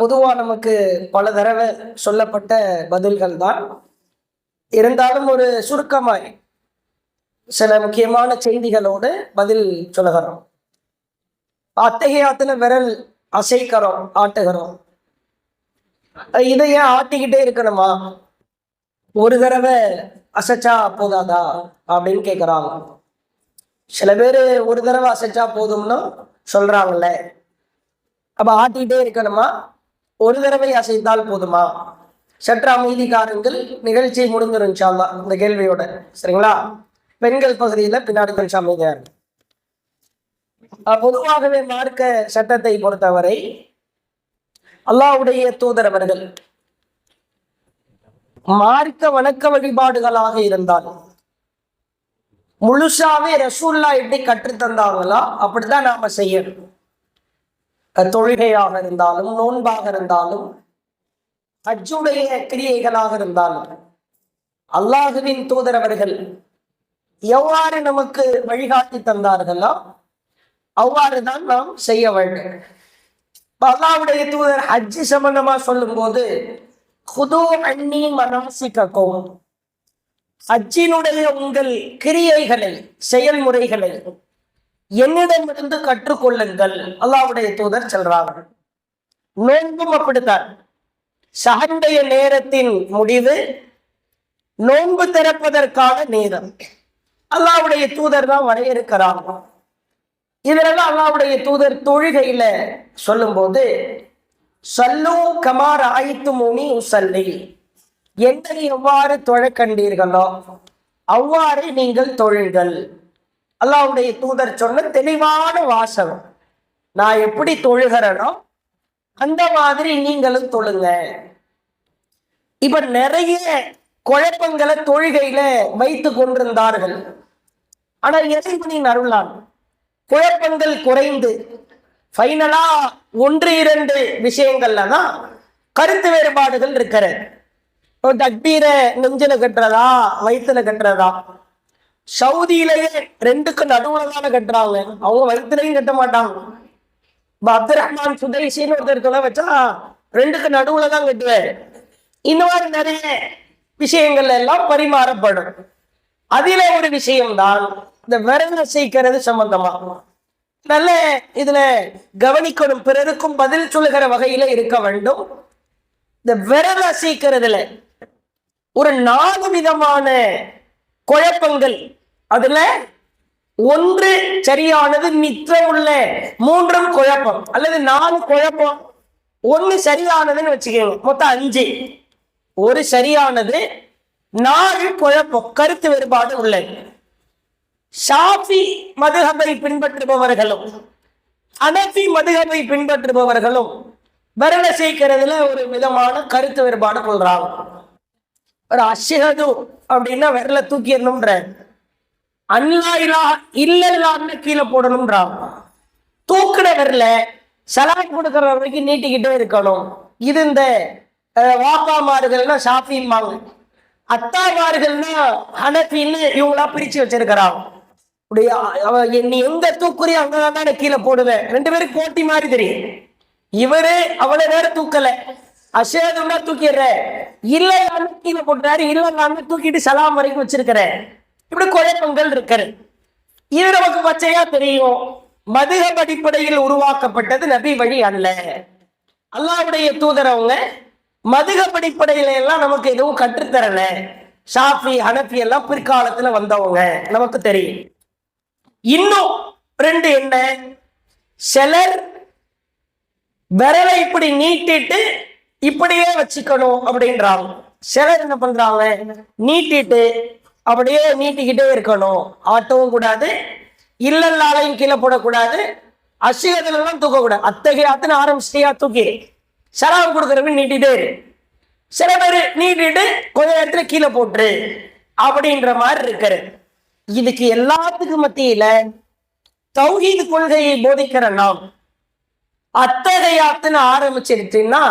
பொதுவாக நமக்கு பல தடவை சொல்லப்பட்ட பதில்கள் தான் இருந்தாலும் ஒரு சுருக்கமாய் சில முக்கியமான செய்திகளோடு பதில் சொல்லுகிறோம். அத்தகையாத்துல விரல் அசைக்கிறோம் ஆட்டுகிறோம். இதை ஏன் ஆட்டிக்கிட்டே இருக்கணுமா? ஒரு தடவை அசைச்சா போதாதா? அப்படின்னு கேட்குறாங்க சில பேர் ஒரு தடவை அசைச்சா போதும்னு சொல்றாங்கல்ல. அப்ப ஆட்டிகிட்டே இருக்கணுமா? ஒரு தடவை அசைத்தால் போதுமா? சற்று அமைதிக்காரங்கள் நிகழ்ச்சி முடிஞ்சிரும் இந்த கேள்வியோட. சரிங்களா? பெண்கள் பகுதியில பின்னாடி கொஞ்சம் அமைதியாக இருக்கு பொதுவாகவே மார்க்க சட்டத்தை பொறுத்தவரை அல்லாவுடைய தூதரவர்கள் மார்க்க வணக்க வழிபாடுகளாக இருந்தால் முழுசாவே ரசூல்லா எப்படி கற்றுத்தந்தாங்களா அப்படிதான் நாம செய்யணும். தொழுகையாக இருந்தாலும் நோன்பாக இருந்தாலும் ஹஜ்ஜுடைய கிரியைகளாக இருந்தாலும் அல்லாஹுவின் தூதரவர்கள் எவ்வாறு நமக்கு வழிகாட்டி தந்தார்களோ அவ்வாறுதான் நாம் செய்ய வேண்டும். அல்லாவுடைய தூதர் ஹஜ்ஜி சம்பந்தமா சொல்லும் போது குதோ குது அன்னி மனாசிக்கும் ஹஜ்ஜினுடைய உங்கள் கிரியைகளை செயல்முறைகளை என்னிடமிருந்து கற்றுக்கொள்ளுங்கள் அல்லாவுடைய தூதர் செல்றார்கள் நோன்பும் அப்படித்தான். சகண்டைய நேரத்தின் முடிவு நோன்பு திறப்பதற்கான நேரம். அல்லாஹ்வுடைய தூதர் தான் வரையறுக்கிறாங்க இதெல்லாம் அல்லாவுடைய தூதர் தொழுகையில சொல்லும்போது சல்லு கமார் ஆயித்து முனி உசல்லி. என்னை எவ்வாறு தொழ கண்டீர்களோ அவ்வாறு நீங்கள் தொழுங்கள். அல்லாவுடைய தூதர் சொன்ன தெளிவான வாசகம். நான் எப்படி தொழுகிறேனோ அந்த மாதிரி நீங்களும் தொழுங்க. இப்ப நிறைய குழப்பங்களை தொழுகையில வைத்து கொண்டிருந்தார்கள். ஆனா இறைவனின் அருளான் குழப்பங்கள் குறைந்து ஃபைனலா ஒன்று இரண்டு விஷயங்கள்ல தான் கருத்து வேறுபாடுகள் இருக்கிறது. இப்போ தக்பீரை நெஞ்சில கட்டுறதா வயிற்றுல கட்டுறதா? சவுதியிலேயே ரெண்டுக்கு நடுவுல தானே கட்டுறாங்க. அவங்க வயிற்றுலையும் கட்ட மாட்டாங்க. இப்போ அப்துல் ரஹ்மான் சுதைசின்னு ஒருத்தர் சொல்ல வச்சா ரெண்டுக்கு நடுவுல தான் கட்டுவார். இந்த மாதிரி நிறைய விஷயங்கள் எல்லாம் பரிமாறப்படும். அதில ஒரு விஷயம்தான் இந்த விரதம் செய்கிறது சம்பந்தமாகும். நல்ல இதுல கவனிக்கணும். பிறருக்கும் பதில் சொல்லுகிற வகையில இருக்க வேண்டும். இந்த விரல் அசைக்கிறதுல ஒரு நாலு விதமான குழப்பங்கள். அதுல ஒன்று சரியானது மிச்சம் உள்ள மூன்றும் குழப்பம். அல்லது நாலு குழப்பம். ஒண்ணு சரியானதுன்னு வச்சுக்கோங்க மொத்தம் அஞ்சு. ஒரு சரியானது நாலு குழப்பம். கருத்து வேறுபாடு உள்ளது. ஷாஃபி மதுகபை பின்பற்றுபவர்களும் அனஃபி மதுகபை பின்பற்றுபவர்களும் விரல சேர்க்கிறதுல ஒரு விதமான கருத்து வேறுபாடு கொள்றாங்க. ஒரு அஷஹது அப்படின்னா விரல தூக்கிடணும்ன்ற. அன்லா இல்லா இல்லல்லான்னு கீழே போடணும்ன்றாங்க. தூக்குன விரல சலாட் கொடுக்குற வரைக்கும் நீட்டிக்கிட்டே இருக்கணும். இது இந்த அஹ், வாப்பாமார்கள்னா ஷாஃபிம்பாங்க அத்தாமார்கள்னா ஹனஃபின்னு இவங்களா பிரிச்சு வச்சிருக்கிறாங்க. நீ எங்க தூக்குறியோ அங்கதான் தானே கீழே போடுவேன். ரெண்டு பேரும் போட்டி மாதிரி தெரியும். இவரு அவ்வளவு நேரம் தூக்கல. அசேதம்னா தூக்கிடுற. இல்ல கீழே போட்டுறாரு. இல்ல தூக்கிட்டு சலாம் வரைக்கும் வச்சிருக்கிறேன் இப்படி குழப்பங்கள் இருக்கிற இது நமக்கு பச்சையா தெரியும். மதுகப் அடிப்படையில் உருவாக்கப்பட்டது நபி வழி அல்ல. அல்லாவுடைய தூதரவங்க மதுகப் அடிப்படையில எல்லாம் நமக்கு எதுவும் கற்றுத்தரல. ஷாஃபி ஹனஃபி எல்லாம் பிற்காலத்துல வந்தவங்க. நமக்கு தெரியும். இன்னும் ரெண்டு என்ன? சிலர் விரலை இப்படி நீட்டிட்டு இப்படியே வச்சுக்கணும் அப்படின்றாங்க. சிலர் என்ன பண்றாங்க? நீட்டிட்டு அப்படியே நீட்டிக்கிட்டே இருக்கணும். ஆட்டவும் கூடாது. இல்லல்லாலையும் கீழே போடக்கூடாது. அசிகத்துல எல்லாம் தூக்கக்கூடாது. அத்தகைய அத்தனை ஆரம்பிச்சிட்டியா தூக்கி செலவு கொடுக்குறவங்க நீட்டிட்டே இரு. சில பேர் நீட்டிட்டு கொஞ்ச நேரத்துல கீழே போட்டுரு அப்படின்ற மாதிரி இருக்கிறது. இதுக்கு எல்லாத்துக்கும் மத்தியில தௌஹீது கொள்கையை போதிக்கிற நாம் அத்தகையாத்துன்னு ஆரம்பிச்சிருச்சுன்னா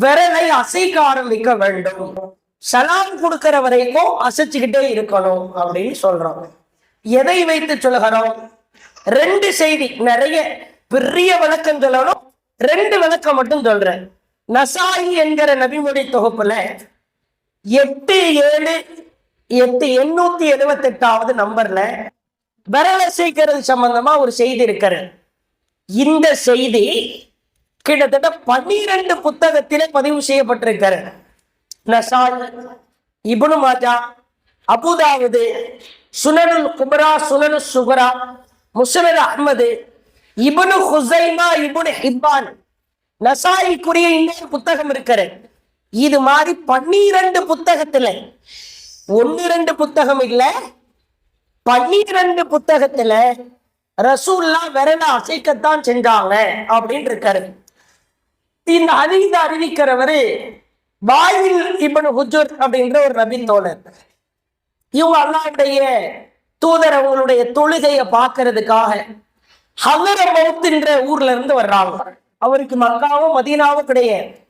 விரலை அசைக்க ஆரம்பிக்க வேண்டும். சலாம் கொடுக்கிற வரைக்கும் அசைச்சுக்கிட்டே இருக்கணும் அப்படின்னு சொல்றோம். எதை வைத்து சொல்கிறோம்? ரெண்டு செய்தி நிறைய பெரிய விளக்கம் சொல்லணும். ரெண்டு விளக்கம் மட்டும் சொல்றேன். நசாயி என்கிற நபிமொழி தொகுப்புல எட்டு ஏழு எட்டு எண்ணூத்தி எழுபத்தி எட்டாவது நம்பர்ல விரலை சேர்க்கிறது சம்பந்தமா ஒரு செய்தி இருக்கிறது. இந்த செய்தி கிட்டத்தட்ட பன்னிரண்டு புத்தகத்திலே பதிவு செய்யப்பட்டிருக்கிறது. நசால் இபுனு மாஜா அபுதாவது சுனனுல் குமரா சுனனு சுகரா முஸ்னத் அஹ்மது இபுனு ஹுசைமா இபுனு ஹிப்பான். நசாய்க்குரிய இன்னொரு புத்தகம் இருக்கிறது. இது மாதிரி பன்னிரண்டு புத்தகத்துல ஒன்னு ரெண்டு புத்தகம் இல்ல பன்னிரண்டு புத்தகத்துல ரசூல்லா விரல அசைக்கத்தான் செஞ்சாங்க அப்படின்னு இருக்காரு. இந்த அறிந்த அறிவிக்கிறவரு வாயில் இப்னு ஹுஜூர் அப்படின்ற ஒரு நபின் தோழர். இவங்க அல்லாவுடைய தூதர் அவங்களுடைய தொழுகையை பார்க்கறதுக்காக ஹலர ஊர்ல இருந்து வர்றாங்க. அவருக்கு மக்காவும் மதீனாவும் கிடையாது.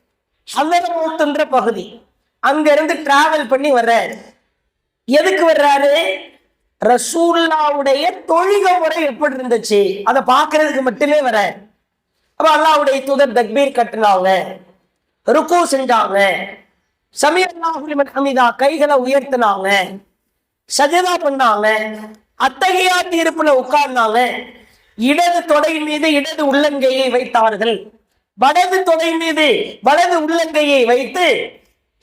ஹலர பகுதி. அங்க இருந்து டிராவல் பண்ணி வர்றாரு. எதுக்கு வர்றாரு? ரசூல்லாவுடைய தொழுக முறை எப்படி இருந்துச்சு? அதை பார்க்கறதுக்கு மட்டுமே வர அப்ப அல்லாவுடைய தூதர் தக்பீர் கட்டினாங்க. ருக்கு செஞ்சாங்க. சமீர் ஹமீதா கைகளை உயர்த்தினாங்க. சஜதா பண்ணாங்க. அத்தகையா தீர்ப்புல உட்கார்ந்தாங்க. இடது தொடை மீது இடது உள்ளங்கையை வைத்தார்கள். வலது தொடை மீது வலது உள்ளங்கையை வைத்து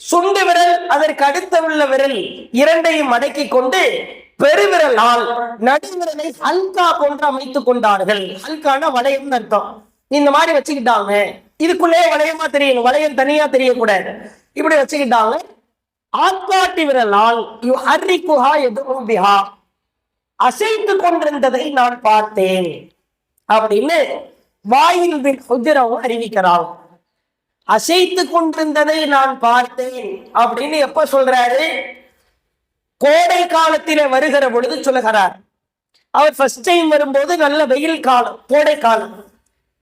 சுண்டு விரல் அதற்கு அடுத்த உள்ள விரல் இரண்டையும் அடக்கி கொண்டு பெருவிரலால் நடுவிரலை ஹல்கா போன்று அமைத்துக் கொண்டார்கள். ஹல்கான வளையம்னு அர்த்தம். இந்த மாதிரி வச்சுக்கிட்டாங்க. இதுக்குள்ளே வளையமா தெரியணும். வளையம் தனியா தெரியக்கூடாது. இப்படி வச்சுக்கிட்டாங்க. ஆட்காட்டி விரலால் ஹர்ரிக்குஹா எதுவும் பிஹா. அசைத்து கொண்டிருந்ததை நான் பார்த்தேன். அப்படின்னு வாயில் உஜரவும் அறிவிக்கிறான் அசைத்து கொண்டிருந்ததை நான் பார்த்தேன். அப்படின்னு எப்ப சொல்றாரு? கோடை காலத்திலே வருகிற பொழுது சொல்லுகிறார். அவர் ஃபர்ஸ்ட் டைம் வரும்போது நல்ல வெயில் காலம் கோடை காலம்.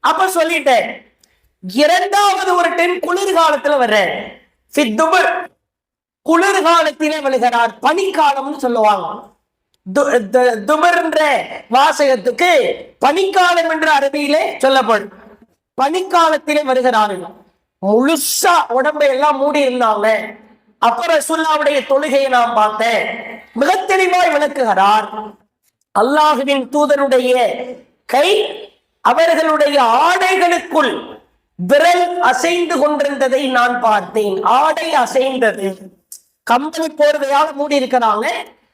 அப்ப சொல்லிட்டேன் இரண்டாவது ஒரு டைம் குளிர்காலத்துல வர்றேன் சித்துபர் குளிர்காலத்திலே வருகிறார். பனிக்காலம்னு சொல்லுவாங்க. து- துபர்ன்ற வாசகத்துக்கு பனிக்காலம் என்ற அரபியிலே சொல்லப்படும். பனிக்காலத்திலே வருகிறார்கள். முழுசா உடம்பை எல்லாம் மூடி இருந்தாங்க. அப்ப ரசூல்லாவுடைய தொழுகையை நான் பார்த்தேன். மிக தெளிவாய் விளக்குகிறார். அல்லாஹுவின் தூதருடைய கை அவர்களுடைய ஆடைகளுக்குள் விரல் அசைந்து கொண்டிருந்ததை நான் பார்த்தேன். ஆடை அசைந்தது. கம்பளி போர்வையால மூடி இருக்கிறாங்க.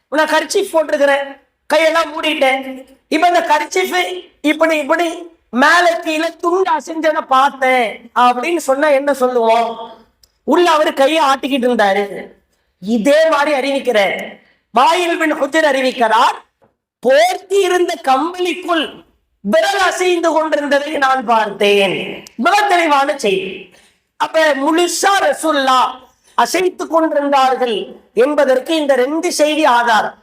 நான் கர்ச்சீஃப் போட்டிருக்கிறேன். கையெல்லாம் மூடிட்டேன். இப்ப இந்த கர்ச்சீஃப் இப்படி இப்படி மேல கீழே துண்டு அசைஞ்சத பார்த்தேன். அப்படின்னு சொன்னா என்ன சொல்லுவோம்? உள்ள அவரு கையை ஆட்டிக்கிட்டு இருந்தாரு. இதே மாதிரி அறிவிக்கிறேன் வாயில் பின் ஹுஜர் அறிவிக்கிறார். போர்த்தி இருந்த கம்பளிக்குள் விரல் அசைந்து கொண்டிருந்ததை நான் பார்த்தேன். மிக தெளிவான செய்தி. அப்ப முழுசா ரசுல்லா அசைத்து கொண்டிருந்தார்கள் என்பதற்கு இந்த ரெண்டு செய்தி ஆதாரம்.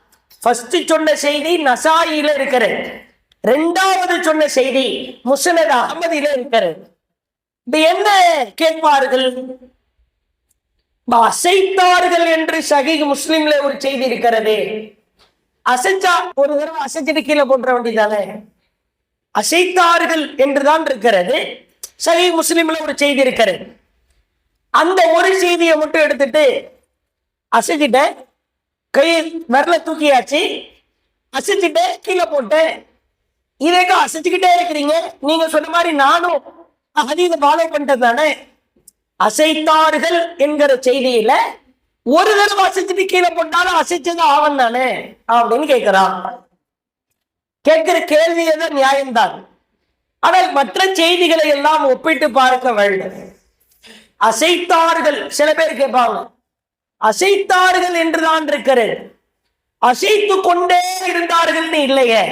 ஃபர்ஸ்ட் சொன்ன செய்தி நசாயில இருக்கிறேன் ரெண்டாவது சொன்ன செய்தி முஸ்னத் அகமதியில இருக்கிறது. இப்ப என்ன கேட்பார்கள்? அசைத்தார்கள் என்று சகி முஸ்லிம்ல ஒரு செய்தி இருக்கிறது. அசைச்சா ஒரு தடவை அசைச்சிட்டு கீழே போட்டுற வேண்டியதானே அசைத்தார்கள் என்றுதான் இருக்கிறது. சகி முஸ்லிம்ல ஒரு செய்தி இருக்கிறது. அந்த ஒரு செய்தியை மட்டும் எடுத்துட்டு அசைச்சிட்டேன். கை விரல தூக்கியாச்சு. அசைச்சிட்டேன் கீழே போட்டேன். இதேக்கா அசைச்சுக்கிட்டே இருக்கிறீங்க. நீங்க சொன்ன மாதிரி நானும் ஹதீத ஃபாலோ பண்ணிட்டது தானே. அசைத்தார்கள் என்கிற செய்தியில ஒரு தடவை அசைச்சிட்டு கீழே போட்டாலும் அசைச்சது ஆவன் தானே அப்படின்னு கேட்கிறான் கேட்கிற கேள்வி எதுவும் நியாயம்தான். ஆனால் மற்ற செய்திகளை எல்லாம் ஒப்பிட்டு பார்க்க வேண்டும். அசைத்தார்கள் சில பேர் கேட்பாங்க. அசைத்தார்கள் என்றுதான் இருக்கிறேன். அசைத்து கொண்டே இருந்தார்கள்னு இல்லையே.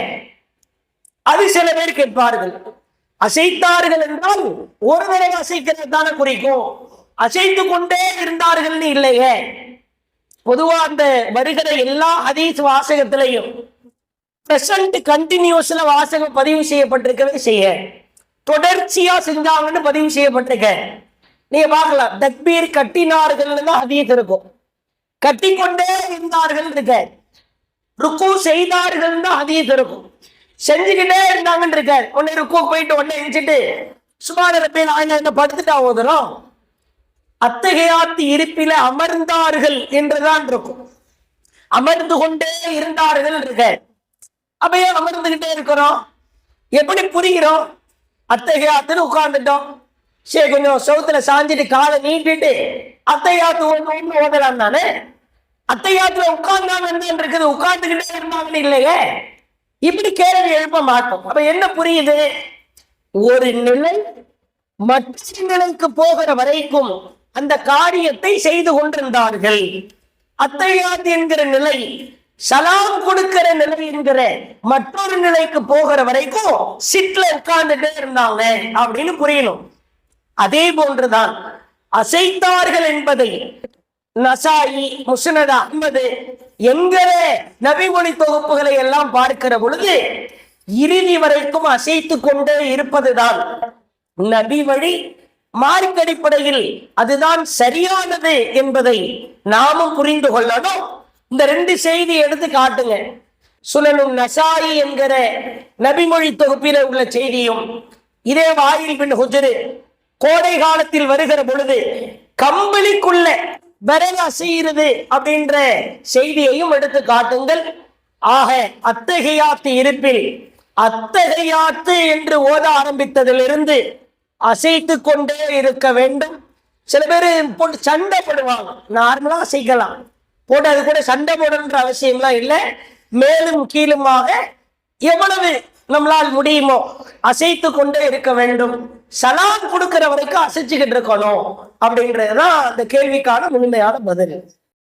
அது சில பேர் கேட்பார்கள். அசைத்தார்கள் என்றால் ஒரு தடவை அசைக்கிறது தானே குறிக்கும். அசைத்து கொண்டே இருந்தார்கள்னு இல்லையே. பொதுவா அந்த வருகிற எல்லா அதே வாசகத்திலையும் பிரசன்ட் கண்டினியூஸ்ல வாசகம் பதிவு செய்யப்பட்டிருக்கவே செய்ய. தொடர்ச்சியா செஞ்சாங்கன்னு பதிவு செய்யப்பட்டிருக்க. நீங்க பார்க்கலாம். தக்பீர் கட்டினார்கள்னு தான் அதிகம் இருக்கும். கட்டிக்கொண்டே இருந்தார்கள் இருக்க. ருக்கு செய்தார்கள் தான் அதிகம் இருக்கும். செஞ்சுக்கிட்டே இருந்தாங்கன்னு இருக்கார். ஒன்னு ருக்கு போயிட்டு ஒன்னு எரிச்சிட்டு சுமார பேர் ஆயிரம் படுத்துட்டா ஓதுறோம் அத்தகையாத்து இருப்பில அமர்ந்தார்கள் என்றுதான் இருக்கும். அமர்ந்து கொண்டே இருந்தார்கள் இருக்க அப்பயே அமர்ந்துகிட்டே இருக்கிறோம்? எப்படி புரிகிறோம்? அத்தகையாத்துன்னு உட்கார்ந்துட்டோம். சரி கொஞ்சம் சவுத்துல சாஞ்சிட்டு காலை நீட்டிட்டு அத்தையாத்து ஒன்று ஓதலாம் தானே அத்தையாத்துல உட்கார்ந்தாங்க என்ன இருக்குது? உட்கார்ந்துகிட்டே இருந்தாங்கன்னு இல்லையே. இப்படி கேள்வி எழுப்ப மாட்டோம். அப்ப என்ன புரியுது? ஒரு நிலை மற்ற நிலைக்கு போகிற வரைக்கும் அந்த காரியத்தை செய்து கொண்டிருந்தார்கள். அத்தையாத் என்கிற நிலை சலாம் கொடுக்கிற நிலை என்கிற மற்றொரு நிலைக்கு போகிற வரைக்கும் சிட்ல உட்கார்ந்துட்டே இருந்தாங்க அப்படின்னு புரியணும். அதே போன்றுதான் அசைத்தார்கள் என்பதை நசாயி முஸ்னத் அஹ்மது எங்கரே நபிமொழி தொகுப்புகளை எல்லாம் பார்க்கிற பொழுது இறுதி வரைக்கும் அசைத்து கொண்டே இருப்பதுதான். நபி வழி மார்க் அடிப்படையில் அதுதான் சரியானது என்பதை நாமும் புரிந்து கொள்ளணும். இந்த ரெண்டு செய்தி எடுத்து காட்டுங்க. சுனனும் நசாயி என்கிற நபிமொழி தொகுப்பில உள்ள செய்தியும் இதே வாயில் பின் ஹுஜரு கோடை காலத்தில் வருகிற பொழுது கம்பளிக்குள்ள விரல் செய்கிறது அப்படின்ற செய்தியையும் எடுத்து காட்டுங்கள். ஆக அத்தகையாத்து இருப்பில் அத்தகையாத்து என்று ஓத ஆரம்பித்ததிலிருந்து அசைத்து கொண்டே இருக்க வேண்டும். சில பேர் போட்டு சண்டை போடுவாங்க. நார்மலாக அசைக்கலாம். போட்டு அது கூட சண்டை போடணுன்ற அவசியம்லாம் இல்லை. மேலும் கீழுமாக எவ்வளவு நம்மளால் முடியுமோ அசைத்து கொண்டே இருக்க வேண்டும். சலாம் கொடுக்கிற வரைக்கும் அசைச்சுக்கிட்டு இருக்கணும் அப்படின்றதுதான் அந்த கேள்விக்கான முழுமையான பதில்.